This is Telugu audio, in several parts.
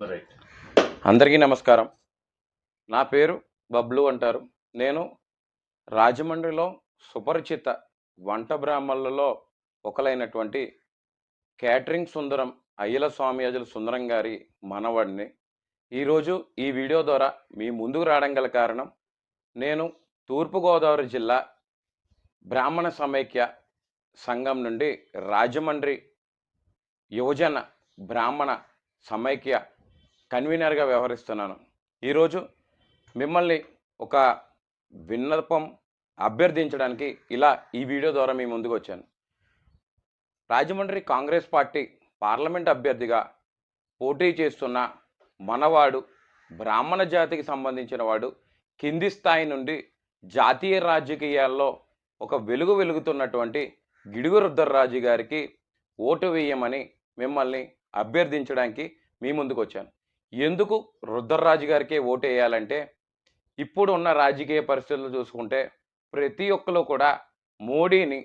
అందరికీ నమస్కారం. నా పేరు బబ్లు అంటారు. నేను రాజమండ్రిలో సుపరిచిత వంట బ్రాహ్మణులలో ఒకలైనటువంటి క్యాటరింగ్ సుందరం అయ్యల స్వామియాజుల సుందరం గారి మనవడిని ఈరోజు ఈ వీడియో ద్వారా మీ ముందుకు రావడం గల కారణం నేను తూర్పుగోదావరి జిల్లా బ్రాహ్మణ సమైక్య సంఘం నుండి రాజమండ్రి యువజన బ్రాహ్మణ సమైక్య కన్వీనర్గా వ్యవహరిస్తున్నాను. ఈరోజు మిమ్మల్ని ఒక విన్నపం అభ్యర్థించడానికి ఇలా ఈ వీడియో ద్వారా మీ ముందుకు వచ్చాను. రాజమండ్రి కాంగ్రెస్ పార్టీ పార్లమెంట్ అభ్యర్థిగా పోటీ చేస్తున్న మనవాడు బ్రాహ్మణ జాతికి సంబంధించిన వాడు కింది స్థాయి నుండి జాతీయ రాజకీయాల్లో ఒక వెలుగు వెలుగుతున్నటువంటి గిడుగు రుద్రరాజు గారికి ఓటు వేయమని మిమ్మల్ని అభ్యర్థించడానికి మీ ముందుకు వచ్చాను. ఎందుకు రుద్రరాజు గారికే ఓటు వేయాలంటే ఇప్పుడు ఉన్న రాజకీయ పరిస్థితులు చూసుకుంటే ప్రతి ఒక్కరు కూడా మోడీని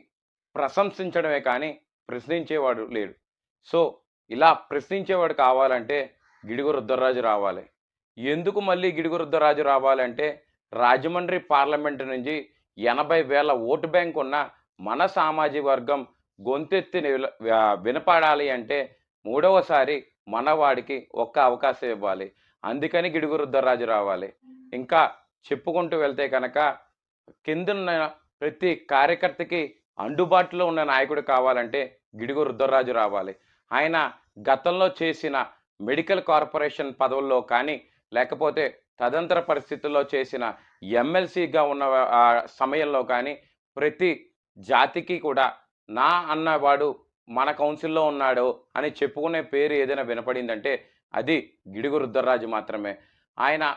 ప్రశంసించడమే కానీ ప్రశ్నించేవాడు లేడు. సో ఇలా ప్రశ్నించేవాడు కావాలంటే గిడుగు రుద్రరాజు రావాలి. ఎందుకు మళ్ళీ గిడుగు రుద్రరాజు రావాలంటే రాజమండ్రి పార్లమెంటు నుంచి ఎనభై వేల ఓటు బ్యాంక్ ఉన్న మన సామాజిక వర్గం గొంతెత్తి వినపడాలి అంటే మూడవసారి మనవాడికి ఒక్క అవకాశం ఇవ్వాలి. అందుకని గిడుగురుద్దరాజు రావాలి. ఇంకా చెప్పుకుంటూ వెళ్తే కనుక కిందున్న ప్రతి కార్యకర్తకి అందుబాటులో ఉన్న నాయకుడు కావాలంటే గిడుగు రుద్రరాజు రావాలి. ఆయన గతంలో చేసిన మెడికల్ కార్పొరేషన్ పదవుల్లో కానీ లేకపోతే తదంతర పరిస్థితుల్లో చేసిన ఎమ్మెల్సీగా ఉన్న సమయంలో కానీ ప్రతి జాతికి కూడా నా అన్నవాడు మన కౌన్సిల్లో ఉన్నాడు అని చెప్పుకునే పేరు ఏదైనా వినపడిందంటే అది గిడుగు రుద్రరాజు మాత్రమే. ఆయన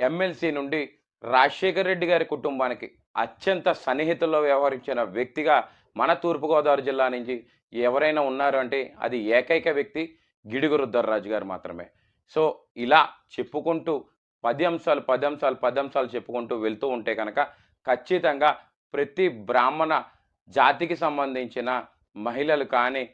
ఎమ్మెల్సీ నుండి రాజశేఖర రెడ్డి గారి కుటుంబానికి అత్యంత సన్నిహితుల్లో వ్యవహరించిన వ్యక్తిగా మన తూర్పుగోదావరి జిల్లా నుంచి ఎవరైనా ఉన్నారు అంటే అది ఏకైక వ్యక్తి గిడుగు రుద్రరాజు గారు మాత్రమే. సో ఇలా చెప్పుకుంటూ పది అంశాలు పది అంశాలు పది అంశాలు చెప్పుకుంటూ వెళ్తూ ఉంటే కనుక ఖచ్చితంగా ప్రతి బ్రాహ్మణ జాతికి సంబంధించిన మహిళలు కానీ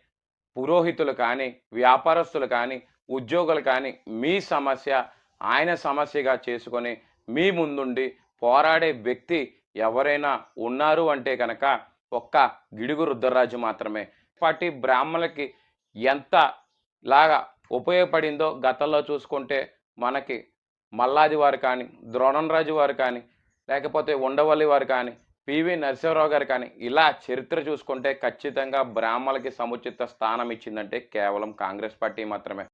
పురోహితులు కానీ వ్యాపారస్తులు కానీ ఉద్యోగులు కానీ మీ సమస్య ఆయన సమస్యగా చేసుకొని మీ ముందుండి పోరాడే వ్యక్తి ఎవరైనా ఉన్నారు అంటే కనుక ఒక్క గిడుగు రుద్రరాజు మాత్రమే. పార్టీ బ్రాహ్మణులకి ఎంత లాగా ఉపయోగపడిందో గతంలో చూసుకుంటే మనకి మల్లాది వారు కానీ ద్రోణంరాజు వారు కానీ లేకపోతే ఉండవల్లి వారు కానీ పివి నరసింహరావు గారు కానీ ఇలా చరిత్ర చూసుకుంటే ఖచ్చితంగా బ్రాహ్మణులకి సముచిత స్థానం ఇచ్చిందంటే కేవలం కాంగ్రెస్ పార్టీ మాత్రమే.